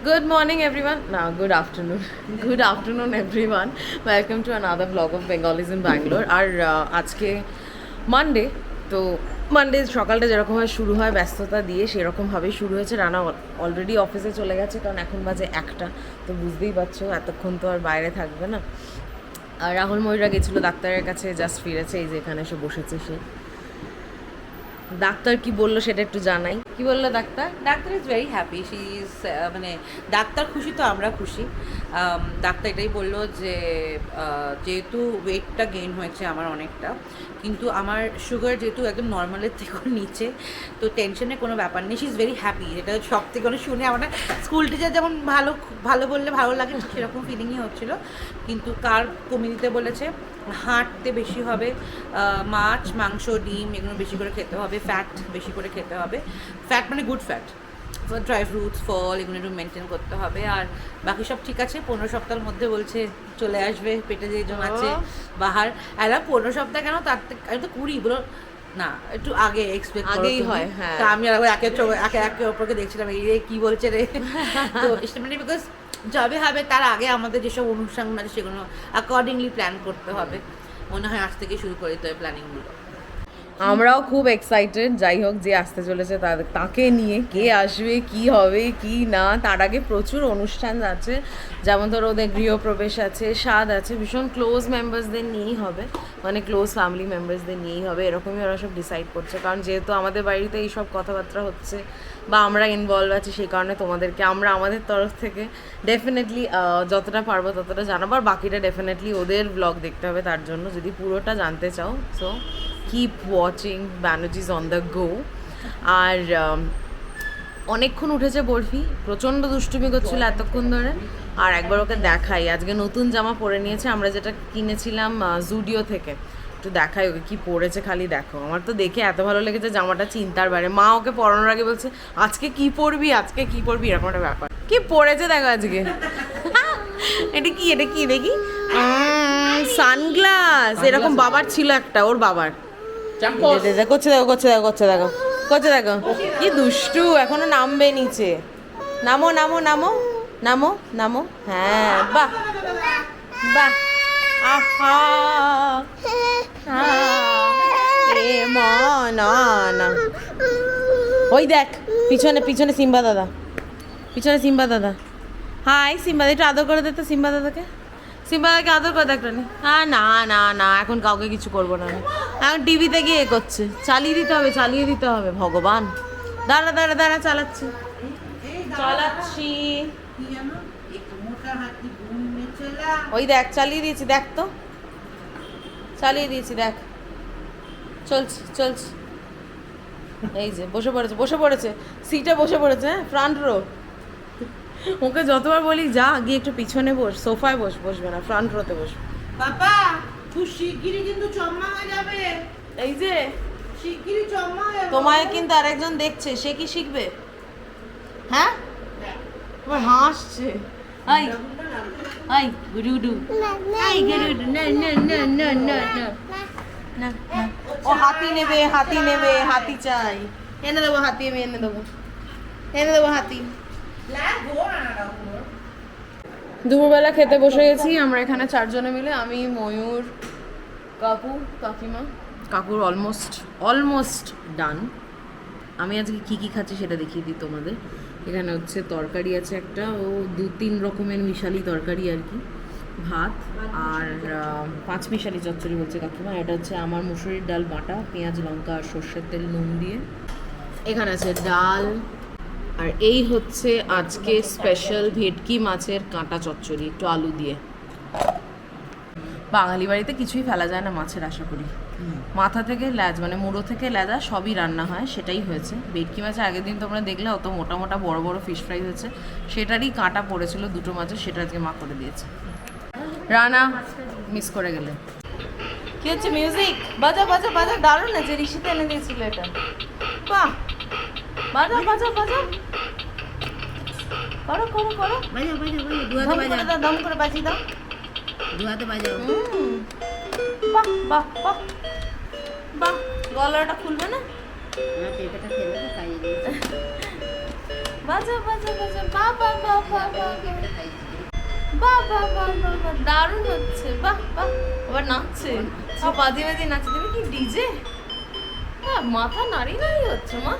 Good morning, everyone. No, good afternoon. good afternoon, everyone. Welcome to another vlog of Bengalis in Bangalore. আর আজকে Monday তো Monday সকালটা যেরকমভাবে শুরু হয় ব্যস্ততা দিয়ে সেরকমভাবেই শুরু হয়েছে রানা অলরেডি অফিসে চলে গেছে কারণ এখন বাজে একটা তো বুঝতেই পারছ এতক্ষণ তো আর বাইরে থাকবে না আর রাহুল ময়ূরা গেছিল ডাক্তারের কাছে জাস্ট ফিরেছে এই যে এখানে এসে বসেছে সে ডাক্তার কি বলল সেটা একটু জানাই। কি বলল doctor? Doctor is very happy she is মানে ডাক্তার খুশি তো আমরা খুশি। Um, ডাক্তার এটাই বলল যে যেহেতু ওয়েটটা গেইন হয়েছে আমার অনেকটা কিন্তু আমার সুগার যেহেতু একদম নর্মালের থেকেও নিচে তো টেনশনের কোনো ব্যাপার নেই। শি ইজ ভেরি হ্যাপি এটা সব থেকে মানে শুনে আমার স্কুল টিচার যেমন ভালো ভালো বললে ভালো লাগে সেরকম ফিলিংই হচ্ছিল। কিন্তু কার কমিয়ে দিতে বলেছে? হাঁটতে বেশি হবে মাছ মাংস ডিম এগুলো বেশি করে খেতে হবে ফ্যাট বেশি করে খেতে হবে। ফ্যাট মানে গুড ফ্যাট ড্রাই ফ্রুটস ফল এগুলো একটু মেনটেন করতে হবে। আর বাকি সব ঠিক আছে পনেরো সপ্তাহের মধ্যে বলছে চলে আসবে পেটে যে জমাচ্ছে বাহার। আর পনেরো সপ্তাহ কেন? তার থেকে আমি তো কুড়ি বলো না একটু আগে এক্সপেক্ট আগেই হয়, হ্যাঁ। আমি আর একে একে একে অপরকে দেখছিলাম এই রে কি বলছে রে? তো মানে বিকজ যবে হবে তার আগে আমাদের যেসব অনুষ্ঠান আছে সেগুলো অ্যাকর্ডিংলি প্ল্যান করতে হবে। মনে হয় আজ থেকে শুরু করে দিতে হবে প্ল্যানিংগুলো আমরাও খুব এক্সাইটেড যাই হোক যে আসতে চলেছে তাকে নিয়ে কে আসবে, কি হবে, কি না, তার আগে প্রচুর অনুষ্ঠান আছে, যেমন ধরো ওদের গৃহপ্রবেশ আছে স্বাদ আছে, ভীষণ ক্লোজ মেম্বার্সদের নিয়েই হবে মানে ক্লোজ ফ্যামিলি মেম্বার্সদের নিয়েই হবে, এরকমই ওরা সব ডিসাইড করছে, কারণ যেহেতু আমাদের বাড়িতে এই সব কথাবার্তা হচ্ছে, বা আমরা ইনভলভ আছি সেই কারণে তোমাদেরকে, আমরা আমাদের তরফ থেকে ডেফিনেটলি যতটা পারব ততটা জানাব, আর বাকিটা ডেফিনেটলি ওদের ব্লগ দেখতে হবে তার জন্য, যদি পুরোটা জানতে চাও so keep watching Banerjees on the go R um, অনেকক্ষণ উঠেছে বরফি প্রচণ্ড দুষ্টুমি করছিল এতক্ষণ ধরে আর একবার ওকে দেখাই। আজকে নতুন জামা পরে নিয়েছে আমরা যেটা কিনেছিলাম জুডিও থেকে। একটু দেখাই ওকে কি পরেছে খালি দেখো। আমার তো দেখে এত ভালো লেগেছে জামাটা চিন্তার বাইরে। মা ওকে পরানোর আগে বলছে আজকে কি পরবি আজকে কি পরবি? এরকম একটা ব্যাপার। কি পরেছে দেখো আজকে। এটা কি এটা কি দেখি সানগ্লাস। এরকম বাবার ছিল একটা ওর বাবার। করছে দেখো করছে দেখো কি দুষ্টু, এখনও নামবে নিচে। নামো নামো নামো নামো নামো। হ্যাঁ বাহ। বাহ। আহা। এ না না। ওই দেখ, পিছনে পিছনে সিম্বা দাদা। পিছনে সিম্বা দাদা। হাই, সিম্বা একটু আদর করে দে তো সিম্বা দাদাকে। সিম্বা দাদাকে আদর করে দেখ রানি হ্যাঁ না না না, এখন কাউকে কিছু করব না। এখন টিভিতে গিয়ে এ করছে। চালিয়ে দিতে হবে চালিয়ে দিতে হবে ভগবান। দাঁড়া দাঁড়া দাঁড়া চালাচ্ছি। চালাচ্ছি। ওই দেখ চালিয়ে দিয়েছি দেখ তো। চালিয়ে দিয়েছি দেখ। চলছে চলছে। এই যে বসে পড়েছে বসে পড়েছে। সিটে বসে পড়েছে হ্যাঁ ফ্রন্ট রো ওকে যতবার বলি যা গিয়ে একটু পিছনে বস সোফায় বস বসবে না ফ্রন্ট রোতে বসবে। বাবা! শিগগিরই কিন্তু চম্মা হয়ে যাবে। এই যে শিগগিরই চম্মা হয়ে তোমায় কিন্তু আরেকজন দেখছে সে কি শিখবে? হ্যাঁ? তোমার হাসছে। আই আই গুরুডু। আই গুরুডু না না না না না না। ও হাতি নেবে হাতি নেবে হাতি চাই। এনে দেবো হাতি আমি এনে দেবো। এনে দেবো হাতি। দুপুরবেলা খেতে বসে গেছি, আমরা এখানে চারজনে মিলে, আমি, ময়ূর, কাকু, কাকিমা। কাকুর অলমোস্ট অলমোস্ট ডান আমি আজকে কি কি খাচ্ছি সেটা দেখিয়ে দিই তোমাদের। এখানে হচ্ছে তরকারি আছে একটা, ও দু তিন রকমের মিশালি তরকারি আর কি। ভাত আর পাঁচ মিশালি চচ্চড়ি বলছে কাকিমা। এটা হচ্ছে আমার মুসুরির ডাল, বাটা, পেঁয়াজ, লঙ্কা আর সর্ষের তেল, নুন দিয়ে। এখানে আছে ডাল আর এই হচ্ছে আজকে স্পেশাল ভেটকি মাছের কাঁটা চচ্চড়ি, একটু আলু দিয়ে। বাঙালি বাড়িতে কিছুই ফেলা যায় না মাছের, আশা করি। মাথা থেকে ল্যাজ মানে মুড়ো থেকে লেজা সবই রান্না হয়, সেটাই হয়েছে। ভেটকি মাছের আগের দিন তোমরা দেখলে, অত মোটা মোটা, বড় বড় ফিশ ফ্রাই হয়েছে। সেটারই কাঁটা পড়েছিল, দুটো মাছের, সেটা আজকে মা করে দিয়েছে। রানা মিস করে গেলে। কি হচ্ছে মিউজিক বাজা বাজা বাজা, দারুণ আছে ঋষিতে এনে দিয়েছিল এটা। বাহ! বাজা বাজা বাজা। করো করো করো বাজা বাজা বাজা দম করে দাও দম করে বাজিয়ে দাও দুয়াতে বাজাও। বাহ বাহ বাহ বাহ গলাটা খুলবে না পেঁপেটা খেলে তো খাইয়ে দিয়েছি বাজা বাজা বাজা দারুণ হচ্ছে বাহ বাহ আবার নাচছে আর বাদি বাদি নাচছে তুমি কি ডিজে হ্যাঁ মাথা নাড়ি নাড়ি হচ্ছে মা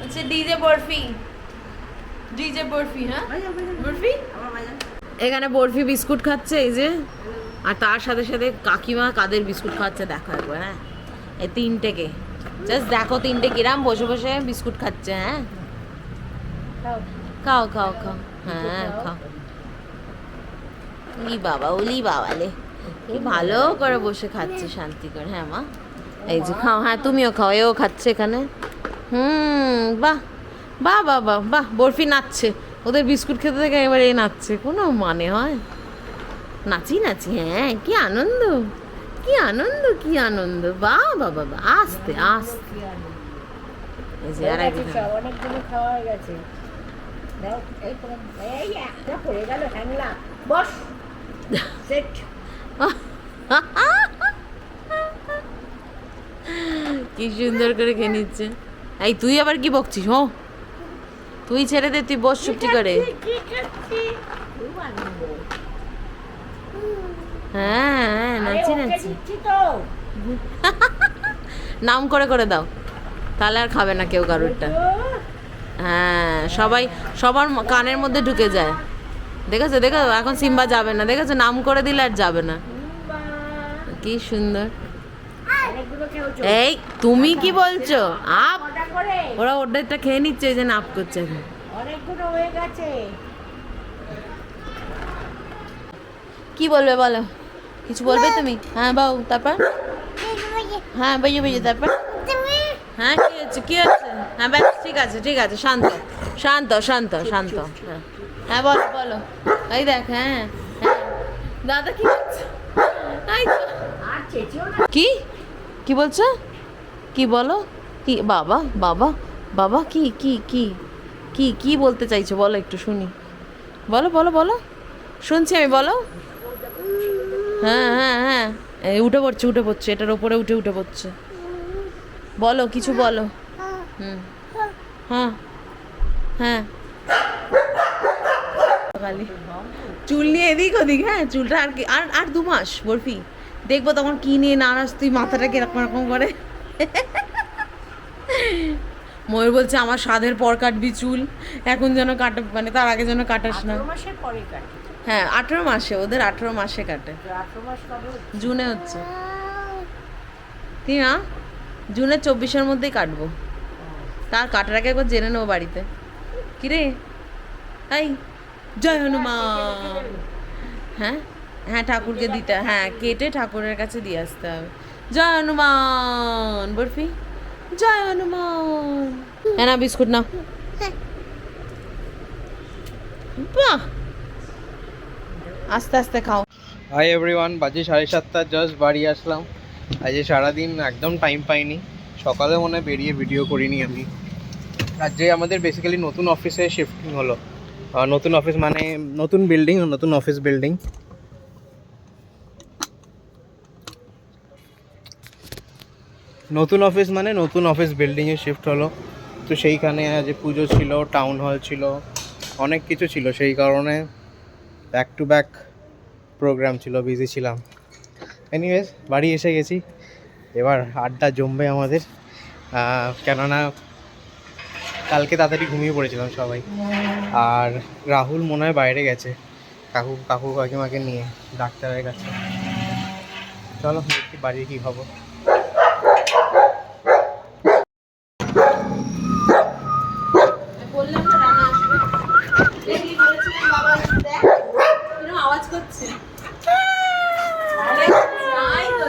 হচ্ছে ডিজে বরফি। ডিজে বরফি হ্যাঁ? বরফি? এখানে বরফি বিস্কুট খাচ্ছে এই যে। আর তার সাথে সাথে কাকিমা কাদের বিস্কুট খাচ্ছে দেখো একবার হ্যাঁ? এই তিনটেকে। জাস্ট দেখো তিনটে কিরাম বসে বসে বিস্কুট খাচ্ছে হ্যাঁ? খাও। খাও খাও হ্যাঁ খাও। ই বাবা ওলি বাবালে। ভালো করে বসে খাচ্ছে শান্তি করে। হ্যাঁ মা। এই যে খাও হ্যাঁ তুমিও খাও, এও খাচ্ছে এখানে। হুম, বাহ বাহ বাহ বাহ বাহ, বরফি নাচছে। ওদের বিস্কুট খেতে থেকে এবার এই নাচছে। কোনো মানে হয়? নাচি নাচি হ্যাঁ কি আনন্দ। কি আনন্দ কি আনন্দ। বাহ বাবা বাহ আস্তে আস্তে। এই অনেকগুলো খাওয়া হয়ে গেছে। কি সুন্দর করে খেয়ে নিচ্ছে। এই তুই আবার কি বকছিস হো? তুই ছেড়ে দে তুই বস চুপটি করে। হ্যাঁ হ্যাঁ নাচি নাচি। নাম করে করে দাও। তাহলে আর খাবে না কেউ কারোরটা। হ্যাঁ সবাই সবার কানের মধ্যে ঢুকে যায়। দেখেছ দেখো এখন সিম্বা যাবে না। দেখেছ নাম করে দিলে আর যাবে না। কি সুন্দর। এই তুমি কি বলছো? আপ। ওরা ওদেরটা খেয়ে নিচ্ছে এই যে নাপ করছে এখন। অনেকগুলো হয়ে গেছে। কি বলবে বলো? কিছু বলবে তুমি? হ্যাঁ বাবু তারপর? হ্যাঁ বেজে বেজে তারপর? হ্যাঁ কি হচ্ছে কি হচ্ছে হ্যাঁ ব্যাস ঠিক আছে ঠিক আছে শান্ত। শান্ত শান্ত শান্ত হ্যাঁ। হ্যাঁ বলো বলো। এই দেখ হ্যাঁ হ্যাঁ। দাদা কি না। কি? কি বলছো? কি বলো? কি বাবা বাবা বাবা কি কি কি কি কি বলতে চাইছো? বলো একটু শুনি। বলো বলো বলো। শুনছি আমি বলো। হ্যাঁ হ্যাঁ হ্যাঁ। এই উঠে পড়ছে উঠে পড়ছে। এটার ওপরে উঠে উঠে পড়ছে। বলো কিছু বলো। হুম। হ্যাঁ হ্যাঁ। খালি চুল নিয়ে এদিক ওদিক হ্যাঁ চুলটা আর কি আর আর দু মাস বরফি। দেখব তখন কি নিয়ে নারাজ তুই মাথাটা এরকম রকম করে? ময়ূর বলছে আমার স্বাদের পর কাটবি চুল। এখন যেন কাটা মানে তার আগে যেন কাটাস না। হ্যাঁ আঠেরো মাসে ওদের আঠেরো মাসে কাটে? জুনে হচ্ছে। তুই না জুনের চব্বিশের মধ্যেই কাটবো। তার কাটার আগে একবার জেনে নেব বাড়িতে। কিরে? এই জয় হনুমান। হ্যাঁ হ্যাঁ ঠাকুরকে দিতে হ্যাঁ কেটে ঠাকুরের কাছে দিয়ে আসতে হবে। জয় হনুমান বরফি। জয় হনুমান। হ্যাঁ না বিস্কুট না বাহ! আস্তে আস্তে খাও। হাই এভরিওয়ান বাজে সাড়ে সাতটা জাস্ট বাড়ি আসলাম। আজকে সারাদিন একদম টাইম পাইনি। সকালে মনে হয় বেরিয়ে ভিডিও করিনি আমি। আর যে আমাদের বেসিক্যালি নতুন অফিসে শিফটিং হলো। নতুন অফিস মানে নতুন বিল্ডিং নতুন অফিস বিল্ডিং নতুন অফিস মানে নতুন অফিস বিল্ডিংয়ে শিফট হলো। তো সেইখানে যে পুজো ছিল টাউন হল ছিল, অনেক কিছু ছিল। সেই কারণে ব্যাক টু ব্যাক প্রোগ্রাম ছিল বিজি ছিলাম। এনিওয়েজ বাড়ি এসে গেছি। এবার আড্ডা জমবে আমাদের। কেননা কালকে তাড়াতাড়ি ঘুমিয়ে পড়েছিলাম সবাই। আর রাহুল মনে হয় বাইরে গেছে। কাকু কাকু কাকিমাকে নিয়ে, ডাক্তারের কাছে। চলো, দেখি বাড়ির কী খবর বললাম না রানা আসবে দেখলি বলেছিলাম বাবা আসবে দেখ কীরকম আওয়াজ করছে আরে, যাই তো,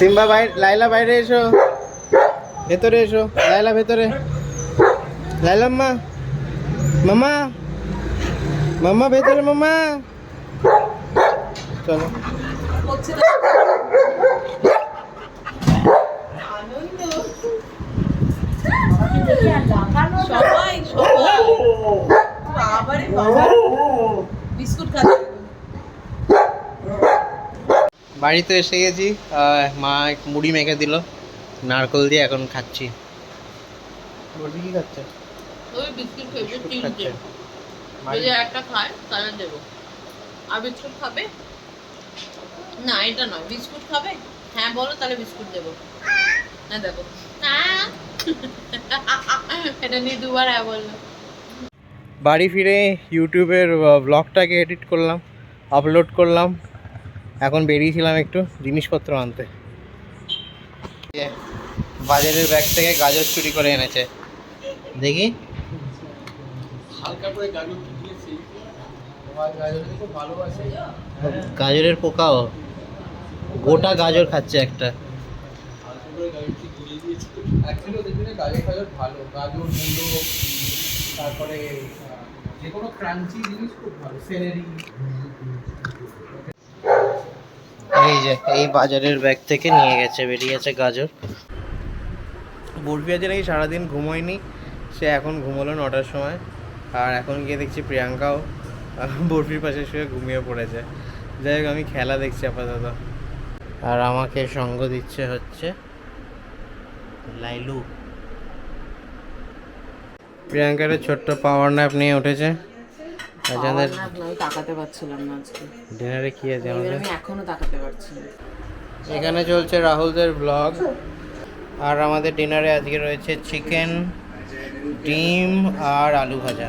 সিম্বা বাইরে, লাইলা বাইরে এসো। ভেতরে এসো, লাইলা ভেতরে। লাইলাম্মা মামা মামা ভেতরে মামা চলো। করছে তো। আনন্দ দেখে আর লাফানো না। সবাই বাবারে বাবা বিস্কুট খাবে বাড়িতে এসে গেছি মা একটু মুড়ি মেখে দিল নারকল দিয়ে এখন খাচ্ছি। বলবি কি খাচ্ছে? ওই বিস্কুট খেয়েছে তিনটে। যদি একটা খায় তাহলে দেবো। আর বিস্কুট খাবে? না এটা নয় বিস্কুট খাবে? হ্যাঁ বলো তাহলে বিস্কুট দেবো। হ্যাঁ দেবো। এটা নিয়ে দুবার হ্যাঁ বলল। বাড়ি ফিরে ইউটিউবের ব্লগটাকে এডিট করলাম আপলোড করলাম। এখন বেরিয়েছিলাম একটু জিনিসপত্র আনতে। বাজারের ব্যাগ থেকে গাজর চুরি করে এনেছে। দেখি। গাজরের পোকাও। গোটা গাজর খাচ্ছে একটা। তারপরে যে কোনো ক্রাঞ্চি জিনিস খুব ভালো। সেলেরি এই যে এই বাজারের ব্যাগ থেকে নিয়ে গেছে বেরিয়ে গেছে গাজর। বরফি আজ নাকি সারাদিন ঘুমোয়নি? সে এখন ঘুমোলো নটার সময়। আর এখন গিয়ে দেখছি প্রিয়াঙ্কাও বরফির পাশে শুয়ে ঘুমিয়ে পড়েছে। যাই হোক আমি খেলা দেখছি আপাতত। আর আমাকে সঙ্গ দিচ্ছে হচ্ছে লাইলু। প্রিয়াঙ্কার ছোট্ট পাওয়ার ন্যাপ নিয়ে উঠেছে। আজ আমাদের আমি তাকাতে পারছিলাম না আজকে। ডিনারে কি আছে আমাদের? আমি এখনও তাকাতে পারছি না। এখানে চলছে রাহুলদের ব্লগ আর আমাদের ডিনারে আজকে রয়েছে চিকেন ডিম আর আলু ভাজা।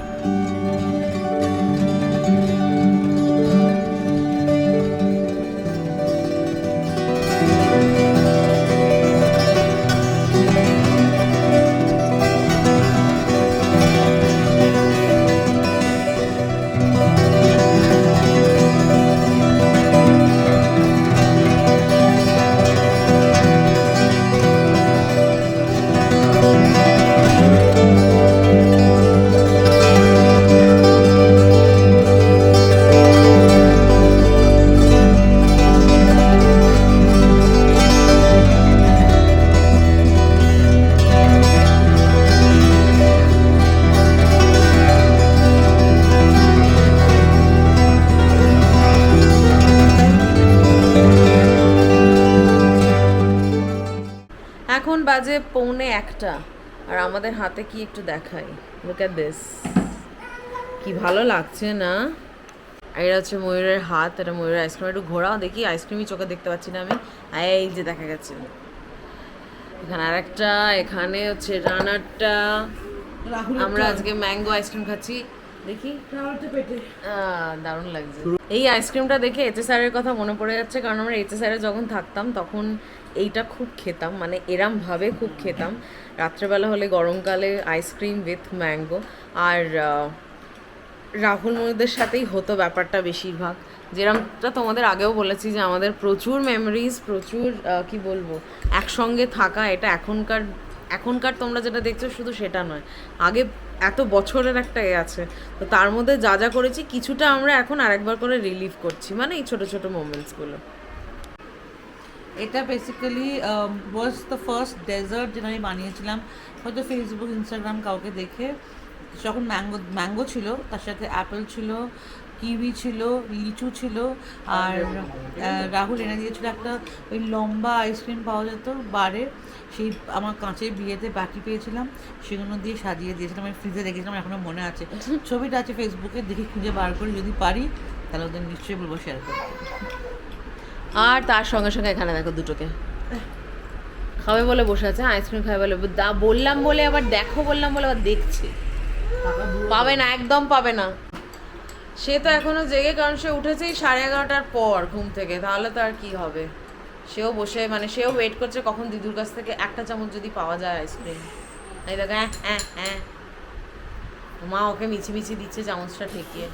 বাজে পৌনে একটা আর আমাদের হাতে কি একটু দেখাই? লুক অ্যাট দিস কি ভালো লাগছে না? এটা হচ্ছে ময়ূরের হাত এটা ময়ূরের আইসক্রিম একটু ঘোরাও দেখি আইসক্রিমই চোখে দেখতে পাচ্ছি না আমি। এই যে দেখা গেছে। এখানে আরেকটা এখানে হচ্ছে রানারটা। আমরা আজকে ম্যাঙ্গো আইসক্রিম খাচ্ছি। দেখি। দারুণ লাগছে। এই আইসক্রিমটা দেখে এইচএস স্যারের কথা মনে পড়ে যাচ্ছে কারণ আমরা এইচএস স্যারে যখন থাকতাম তখন এইটা খুব খেতাম মানে এরম ভাবে খুব খেতাম। রাত্রেবেলা হলে গরমকালে আইসক্রিম উইথ ম্যাঙ্গো আর রাহুল মনুদের সাথেই হতো ব্যাপারটা বেশিরভাগ। যেরকমটা তোমাদের আগেও বলেছি যে আমাদের প্রচুর মেমোরিজ প্রচুর কি বলব, একসঙ্গে থাকা এটা এখনকার এখনকার তোমরা যেটা দেখছ শুধু সেটা নয়। আগে এত বছরের একটা এ আছে। তো তার মধ্যে যা যা করেছি, কিছুটা আমরা এখন আরেকবার করে রিলিভ করছি। মানে এই ছোটো ছোটো মোমেন্টসগুলো এটা basically was the first dessert যেটা আমি বানিয়েছিলাম। হয়তো ফেসবুক ইনস্টাগ্রাম কাউকে দেখে যখন ম্যাঙ্গো ম্যাঙ্গো ছিল তার সাথে অ্যাপেল ছিল কিউই ছিল লিচু ছিল আর রাহুল এনে দিয়েছিল একটা ওই লম্বা আইসক্রিম পাওয়া যেত বারে সেই আমার কাঁচের বিয়েতে বাকি পেয়েছিলাম। সেগুলো দিয়ে সাজিয়ে দিয়েছিলাম। আমি ফ্রিজে রেখেছিলাম এখনও মনে আছে। ছবিটা আছে ফেসবুকে দেখে খুঁজে বার করে। যদি পারি তাহলে ওদের নিশ্চয়ই বলব শেয়ার করতে। আর তার সঙ্গে সঙ্গে এখানে দেখো দুটোকে। খাবে বলে বসে আছে, আইসক্রিম খাবে বলে দা বললাম বলে আবার দেখো বললাম বলে আবার দেখছে। পাবে না, একদম পাবে না। সে তো এখনও জেগে, কারণ সে উঠেছেই সাড়ে এগারোটার পর ঘুম থেকে, তাহলে তো আর কি হবে? সেও বসে মানে সেও ওয়েট করছে কখন দিদুর কাছ থেকে একটা চামচ যদি পাওয়া যায় আইসক্রিম। এই দেখো হ্যাঁ হ্যাঁ হ্যাঁ মা ওকে মিছি মিছি দিচ্ছে চামচটা ঠেকিয়ে।